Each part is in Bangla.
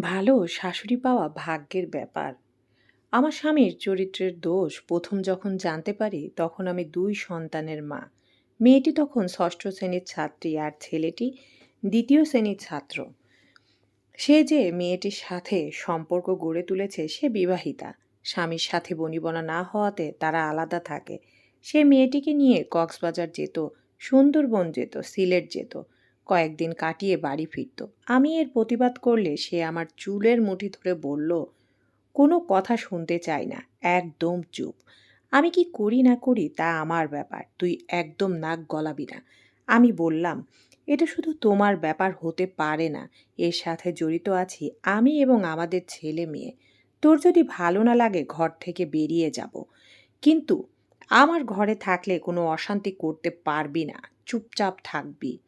ভালো শাশুড়ি পাওয়া ভাগ্যের ব্যাপার। আমার স্বামীর চরিত্রের দোষ প্রথম যখন জানতে পারি, তখন আমি দুই সন্তানের মা। মেয়েটি তখন ষষ্ঠ শ্রেণির ছাত্রী আর ছেলেটি দ্বিতীয় শ্রেণির ছাত্র। সে যে মেয়েটির সাথে সম্পর্ক গড়ে তুলেছে, সে বিবাহিতা। স্বামীর সাথে বনিবনা না হওয়াতে তারা আলাদা থাকে। সে মেয়েটিকে নিয়ে কক্সবাজার যেত, সুন্দরবন যেত, সিলেট যেত। কয়েকদিন কাটিয়ে বাড়ি ফিরত। আমি এর প্রতিবাদ করলে সে আমার চুলের মুঠি ধরে বলল, কোনো কথা শুনতে চাই না, একদম চুপ। আমি কি করি না করি তা আমার ব্যাপার, তুই একদম নাক গলাবি না। আমি বললাম, এটা শুধু তোমার ব্যাপার হতে পারে না, এর সাথে জড়িত আছি আমি এবং আমাদের ছেলে মেয়ে। তোর যদি ভালো না লাগে ঘর থেকে বেরিয়ে যাব। কিন্তু আমার ঘরে থাকলে কোনো অশান্তি করতে পারবি না, চুপচাপ থাকবি।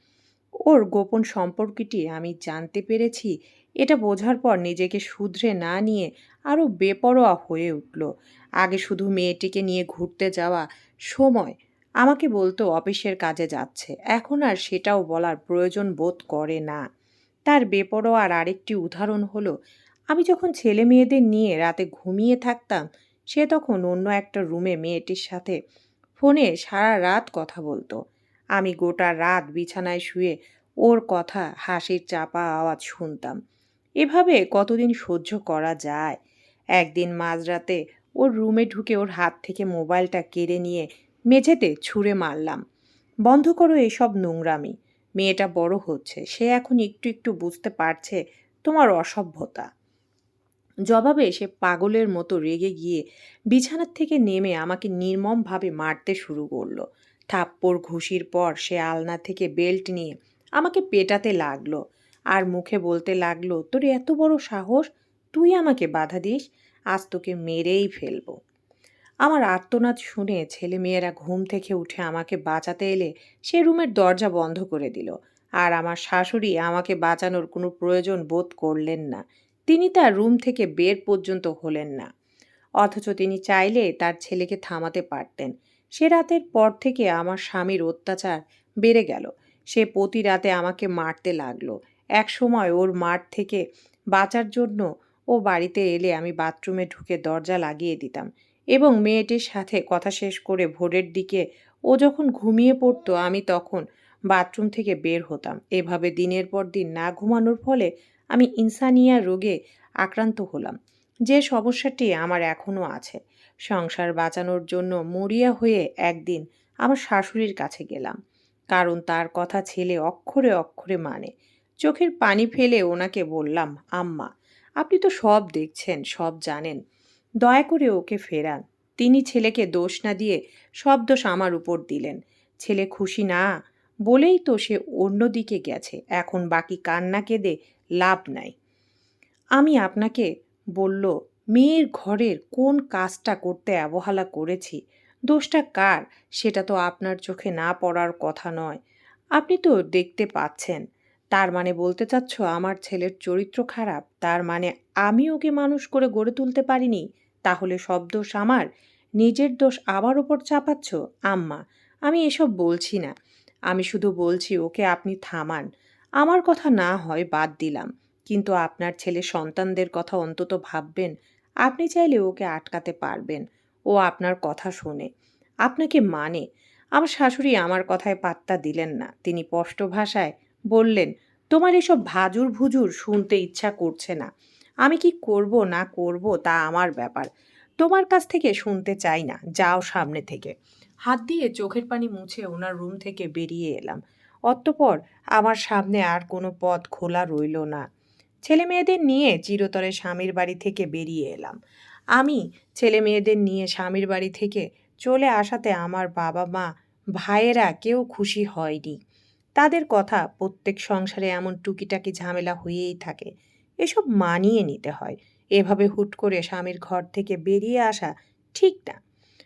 ওর গোপন সম্পর্কটি আমি জানতে পেরেছি। এটা বোঝার পর নিজেকে শুধরে না নিয়ে আরও বেপরোয়া হয়ে উঠল। আগে শুধু মেয়েটিকে নিয়ে ঘুরতে যাওয়া সময় আমাকে বলতো অফিসের কাজে যাচ্ছে। এখন আর সেটাও বলার প্রয়োজন বোধ করে না। তার বেপরোয়ার আরেকটি উদাহরণ হলো, আমি যখন ছেলে মেয়েদের নিয়ে রাতে ঘুমিয়ে থাকতাম, সে তখন অন্য একটা রুমে মেয়েটির সাথে ফোনে সারা রাত কথা বলতো। আমি গোটা রাত বিছানায় শুয়ে ওর কথা হাসির চাপা আওয়াজ শুনতাম। এভাবে কতদিন সহ্য করা যায়? একদিন মাঝরাতে ওর রুমে ঢুকে ওর হাত থেকে মোবাইলটা কেড়ে নিয়ে মেঝেতে ছুঁড়ে মারলাম। বন্ধ করো এসব নোংরামি। মেয়েটা বড় হচ্ছে, সে এখন একটু একটু বুঝতে পারছে তোমার অসভ্যতা। জবাবে সে পাগলের মতো রেগে গিয়ে বিছানার থেকে নেমে আমাকে নির্মমভাবে মারতে শুরু করল। থাপ্পড় ঘুষির পর সে আলনা থেকে বেল্ট নিয়ে আমাকে পেটাতে লাগল। আর মুখে বলতে লাগল, তোর এত বড় সাহস, তুই আমাকে বাধা দিস, আজ তোকে মেরেই ফেলব। আমার আর্তনাদ শুনে ছেলে মেয়েরা ঘুম থেকে উঠে আমাকে বাঁচাতে এলে সে রুমের দরজা বন্ধ করে দিল। আর আমার শাশুড়ি আমাকে বাঁচানোর কোনো প্রয়োজন বোধ করলেন না। তিনি তার রুম থেকে বের পর্যন্ত হলেন না। অথচ তিনি চাইলে তার ছেলেকে থামাতে পারতেন। সে রাতের পর থেকে আমার স্বামীর অত্যাচার বেড়ে গেল। সে প্রতি রাতে আমাকে মারতে লাগল। এক সময় ওর মাঠ থেকে বাঁচার জন্য ও বাড়িতে এলে আমি বাথরুমে ঢুকে দরজা লাগিয়ে দিতাম এবং মেয়েটির সাথে কথা শেষ করে ভোরের দিকে ও যখন ঘুমিয়ে পড়তো আমি তখন বাথরুম থেকে বের হতাম। এভাবে দিনের পর দিন না ঘুমানোর ফলে আমি ইনসানিয়া রোগে আক্রান্ত হলাম। যে সমস্যাটি আমার এখনও আছে। সংসার বাঁচানোর জন্য মরিয়া হয়ে একদিন আমার শাশুড়ির কাছে গেলাম। কারণ তার কথা ছেলে অক্ষরে অক্ষরে মানে। চোখের পানি ফেলে ওনাকে বললাম, আম্মা, আপনি তো সব দেখছেন, সব জানেন। দয়া করে ওকে ফেরান। তিনি ছেলেকে দোষ না দিয়ে সব দোষ আমার উপর দিলেন। ছেলে খুশি না বলেই তো সে অন্যদিকে গেছে। এখন বাকি কান্না কেঁদে লাভ নাই। আমি আপনাকে বলল মেয়ের ঘরের কোন কাজটা করতে অবহেলা করেছি? দোষটা কার? সেটা তো আপনার চোখে না পড়ার কথা নয়। আপনি তো দেখতে পাচ্ছেন। তার মানে বলতে চাচ্ছ আমার ছেলের চরিত্র খারাপ? তার মানে আমি ওকে মানুষ করে গড়ে তুলতে পারিনি? তাহলে সব দোষ আমার? নিজের দোষ আবার ওপর চাপাচ্ছ? আম্মা, আমি এসব বলছি না। আমি শুধু বলছি ওকে আপনি থামান। আমার কথা না হয় বাদ দিলাম। কিন্তু আপনার ছেলে সন্তানদের কথা অন্তত ভাববেন। আপনি চাইলে ওকে আটকাতে পারবেন। ও আপনার কথা শোনে। আপনাকে মানে? আমার শাশুড়ি আমার কথায় পাত্তা দিলেন না। তিনি স্পষ্ট ভাষায় বললেন, তোমার এসব ভাজুর ভুজুর শুনতে ইচ্ছা করছে না। আমি কি করব না করব তা আমার ব্যাপার। তোমার কাছ থেকে শুনতে চাই না। যাও সামনে থেকে। হাত দিয়ে চোখের পানি মুছে ওনার রুম থেকে বেরিয়ে এলাম। অতঃপর আমার সামনে আর কোনো পথ খোলা রইল না। ছেলে মেয়েদের নিয়ে চিরতরে স্বামীর বাড়ি থেকে বেরিয়ে এলাম। আমি ছেলে মেয়েদের নিয়ে স্বামীর বাড়ি থেকে চলে আসাতে আমার বাবা মা, ভাইয়েরা কেউ খুশি হয়নি। তাদের কথা প্রত্যেক সংসারে এমন টুকিটাকি ঝামেলা হয়েই থাকে। এসব মানিয়ে নিতে হয়। এভাবে হুট করে স্বামীর ঘর থেকে বেরিয়ে আসা ঠিক না।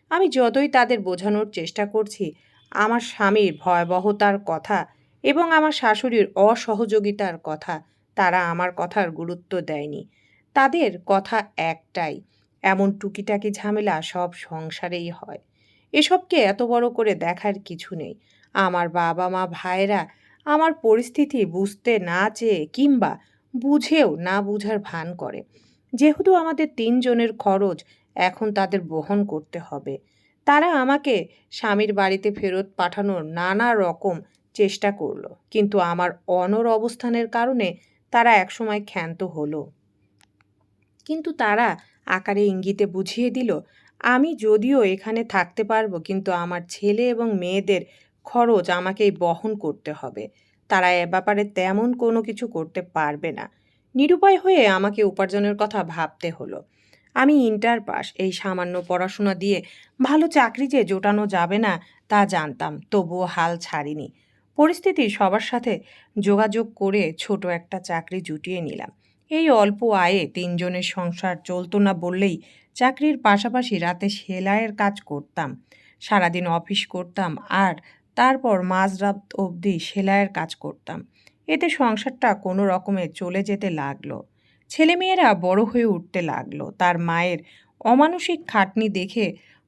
আমি যতই তাদের বোঝানোর চেষ্টা করছি, আমার স্বামীর ভয়াবহতার কথা এবং আমার শাশুড়ির অসহযোগিতার কথা তারা আমার কথার গুরুত্ব দেয়নি। তাদের কথা একটাই, এমন টুকিটাকি ঝামেলা সব সংসারেই হয়। এসবকে এত বড় করে দেখার কিছু নেই। আমার বাবা মা ভাইরা আমার পরিস্থিতি বুঝতে না চেয়ে কিংবা বুঝেও না বুঝার ভান করে। যেহেতু আমাদের তিনজনের খরচ এখন তাদের বহন করতে হবে। তারা আমাকে স্বামীর বাড়িতে ফেরত পাঠানোর নানা রকম চেষ্টা করল। কিন্তু আমার অনর অবস্থানের কারণে তারা একসময় ক্ষান্ত হলো। কিন্তু তারা আকারে ইঙ্গিতে বুঝিয়ে দিল, আমি যদিও এখানে থাকতে পারব, কিন্তু আমার ছেলে এবং মেয়েদের খরচ আমাকেই বহন করতে হবে। তারা এ ব্যাপারে তেমন কোনো কিছু করতে পারবে না। নিরুপায় হয়ে আমাকে উপার্জনের কথা ভাবতে হলো। আমি ইন্টার পাস, এই সামান্য পড়াশোনা দিয়ে ভালো চাকরি যে জোটানো যাবে না, তা জানতাম, তবুও হাল ছাড়িনি। পরিস্থিতি সবার সাথে যোগাযোগ করে ছোট একটা চাকরি জুটিয়ে নিলাম। এই অল্প আয়ে তিনজনের সংসার চলতো না বললেই চাকরির পাশাপাশি রাতে সেলাইয়ের কাজ করতাম, সারাদিন অফিস করতাম আর তারপর মাঝরাত অবধি সেলাইয়ের কাজ করতাম। এতে সংসারটা কোনো রকমে চলে যেতে লাগল। ছেলেমেয়েরা বড় হয়ে উঠতে লাগল। তার মায়ের অমানসিক খাটনি দেখে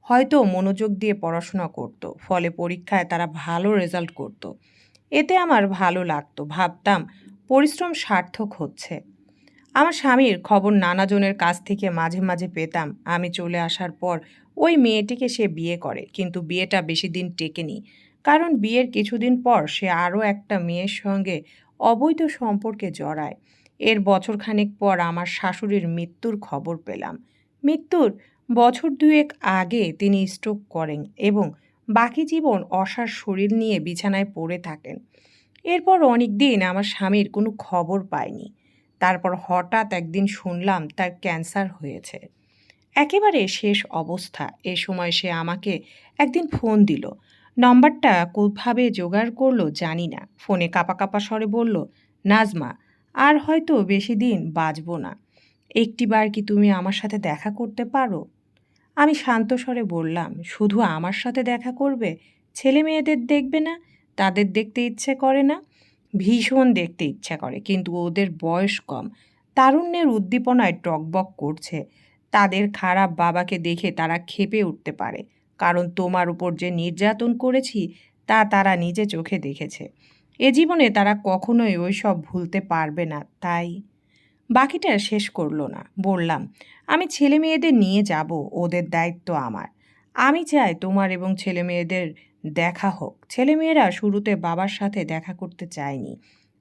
হয়তো মনোযোগ দিয়ে পড়াশোনা করতো, ফলে পরীক্ষায় তারা ভালো রেজাল্ট করতো। এতে আমার ভালো লাগতো, ভাবতাম পরিশ্রম সার্থক হচ্ছে। আমার স্বামীর খবর নানাজনের কাছ থেকে মাঝে মাঝে পেতাম। আমি চলে আসার পর ওই মেয়েটিকে সে বিয়ে করে, কিন্তু বিয়েটা বেশি দিন টেকেনি। কারণ বিয়ের কিছুদিন পর সে আরও একটা মেয়ের সঙ্গে অবৈধ সম্পর্কে জড়ায়। এর বছরখানেক পর আমার শাশুড়ির মৃত্যুর খবর পেলাম। মৃত্যুর বছর দুয়েক আগে তিনি স্ট্রোক করেন এবং বাকি জীবন অসার শরীর নিয়ে বিছানায় পড়ে থাকেন। এরপর অনেক দিন আমার স্বামীর কোনো খবর পাইনি। তারপর হঠাৎ একদিন শুনলাম তার ক্যান্সার হয়েছে। একেবারে শেষ অবস্থা। এ সময় সে আমাকে একদিন ফোন দিল। নম্বরটা কোভাবে জোগাড় করল জানি না। ফোনে কাপা কাপা স্বরে বলল, নাজমা, আর হয়তো বেশি দিন বাঁচব না। একটিবার কি তুমি আমার সাথে দেখা করতে পারো? আমি শান্ত স্বরে বললাম, শুধু আমার সাথে দেখা করবে? ছেলে মেয়েদের দেখবে না? তাদের দেখতে ইচ্ছে করে না? ভীষণ দেখতে ইচ্ছা করে, কিন্তু ওদের বয়স কম। তারুণ্যের উদ্দীপনায় টকবক করছে। তাদের খারাপ বাবাকে দেখে তারা খেপে উঠতে পারে। কারণ তোমার উপর যে নির্যাতন করেছি, তা তারা নিজে চোখে দেখেছে। এ জীবনে তারা কখনোই ওইসব ভুলতে পারবে না, তাই বাকিটা শেষ করল না। বললাম, আমি ছেলে মেয়েদের নিয়ে যাব, ওদের দায়িত্ব আমার। আমি চাই তোমার এবং ছেলে মেয়েদের দেখা হোক। ছেলেমেয়েরা শুরুতে বাবার সাথে দেখা করতে চায়নি।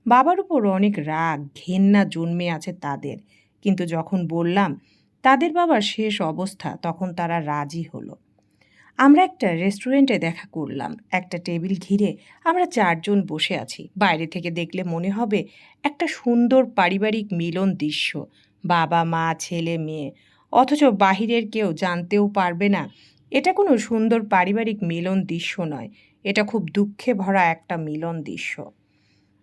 বাবার উপর অনেক রাগ, ঘেন্না জন্মে আছে তাদের। কিন্তু যখন বললাম, তাদের বাবার শেষ অবস্থা তখন তারা রাজি হলো। আমরা একটা রেস্টুরেন্টে দেখা করলাম, একটা টেবিল ঘিরে আমরা চারজন বসে আছি। বাইরে থেকে দেখলে মনে হবে একটা সুন্দর পারিবারিক মিলন দৃশ্য, বাবা, মা, ছেলে, মেয়ে। অথচ বাহিরের কেউ জানতেও পারবে না, এটা কোনো সুন্দর পারিবারিক মিলন দৃশ্য নয়, এটা খুব দুঃখে ভরা একটা মিলন দৃশ্য।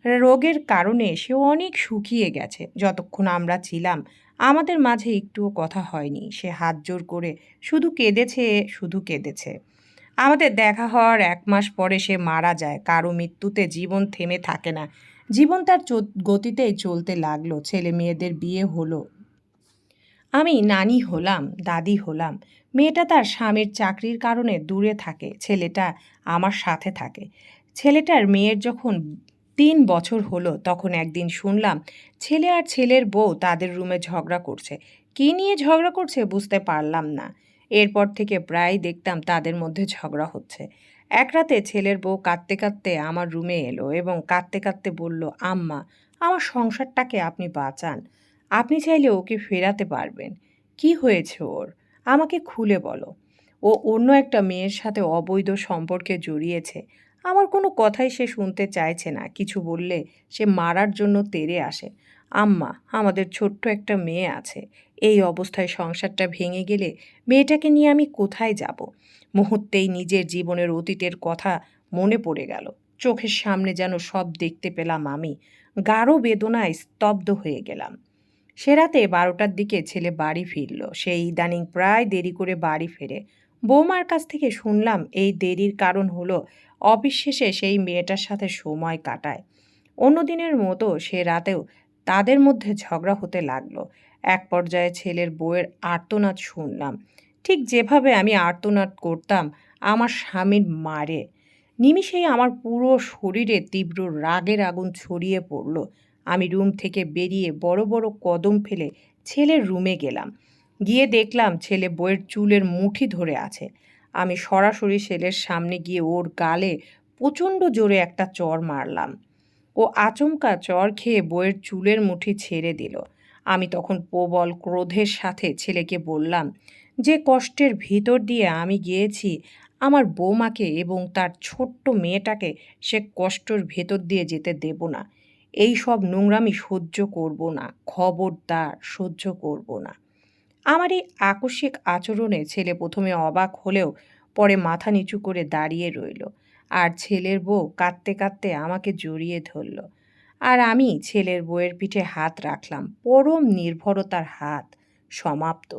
রোগের কারণে সে অনেক শুকিয়ে গেছে। যতক্ষণ আমরা ছিলাম, আমাদের মাঝে একটুও কথা হয়নি। সে হাত জোর করে শুধু কেঁদেছে শুধু কেঁদেছে। আমাদের দেখা হওয়ার এক মাস পরে সে মারা যায়। কারও মৃত্যুতে জীবন থেমে থাকে না। জীবন তার গতিতেই চলতে লাগল। ছেলে মেয়েদের বিয়ে হলো। আমি নানি হলাম, দাদি হলাম। মেয়েটা তার স্বামীর চাকরির কারণে দূরে থাকে। ছেলেটা আমার সাথে থাকে। ছেলেটার মেয়ের যখন তিন বছর হলো তখন একদিন শুনলাম ছেলে আর ছেলের বউ তাদের রুমে ঝগড়া করছে। কী নিয়ে ঝগড়া করছে বুঝতে পারলাম না। এরপর থেকে প্রায় দেখতাম তাদের মধ্যে ঝগড়া হচ্ছে। এক রাতে ছেলের বউ কাঁদতে কাঁদতে আমার রুমে এলো এবং কাঁদতে কাঁদতে বলল, আম্মা, আমার সংসারটাকে আপনি বাঁচান। আপনি চাইলে ওকে ফেরাতে পারবেন। কি হয়েছে ওর? আমাকে খুলে বলো। ও অন্য একটা মেয়ের সাথে অবৈধ সম্পর্কে জড়িয়েছে। আমার কোনো কথাই সে শুনতে চাইছে না। কিছু বললে সে মারার জন্য তেরে আসে। আম্মা, আমাদের ছোট্ট একটা মেয়ে আছে। এই অবস্থায় সংসারটা ভেঙে গেলে মেয়েটাকে নিয়ে আমি কোথায় যাব? মুহূর্তেই নিজের জীবনের অতীতের কথা মনে পড়ে গেল। চোখের সামনে যেন সব দেখতে পেলাম আমি। গাঢ় বেদনায় স্তব্ধ হয়ে গেলাম। সে রাতে বারোটার দিকে ছেলে বাড়ি ফিরল। সে ইদানিং প্রায় দেরি করে বাড়ি ফেরে। বৌমার কাছ থেকে শুনলাম এই দেরির কারণ হলো অফিস শেষে সেই মেয়েটার সাথে সময় কাটায়। অন্য দিনের মতো সে রাতেও তাদের মধ্যে ঝগড়া হতে লাগল। এক পর্যায়ে ছেলের বউয়ের আর্তনাদ শুনলাম। ঠিক যেভাবে আমি আর্তনাদ করতাম, আমার স্বামীর মারে। নিমিষেই আমার পুরো শরীরে তীব্র রাগের আগুন ছড়িয়ে পড়ল। আমি রুম থেকে বেরিয়ে বড় বড় কদম ফেলে ছেলের রুমে গেলাম। গিয়ে দেখলাম ছেলে বইয়ের চুলের মুঠি ধরে আছে। আমি সরাসরি ছেলের সামনে গিয়ে ওর গালে প্রচণ্ড জোরে একটা চর মারলাম। ও আচমকা চর খেয়ে বইয়ের চুলের মুঠি ছেড়ে দিল। আমি তখন প্রবল ক্রোধের সাথে ছেলেকে বললাম, যে কষ্টের ভিতর দিয়ে আমি গিয়েছি, আমার বৌমাকে এবং তার ছোট্ট মেয়েটাকে সে কষ্টর ভেতর দিয়ে যেতে দেব না। এই সব নোংরামি সহ্য করব না, খবরদার সহ্য করব না। আমার এই আকস্মিক আচরণে ছেলে প্রথমে অবাক হলেও পরে মাথা নিচু করে দাঁড়িয়ে রইল। আর ছেলের বউ কাঁদতে কাঁদতে আমাকে জড়িয়ে ধরল। আর আমি ছেলের বউয়ের পিঠে হাত রাখলাম। পরম নির্ভরতার হাত সমাপ্ত।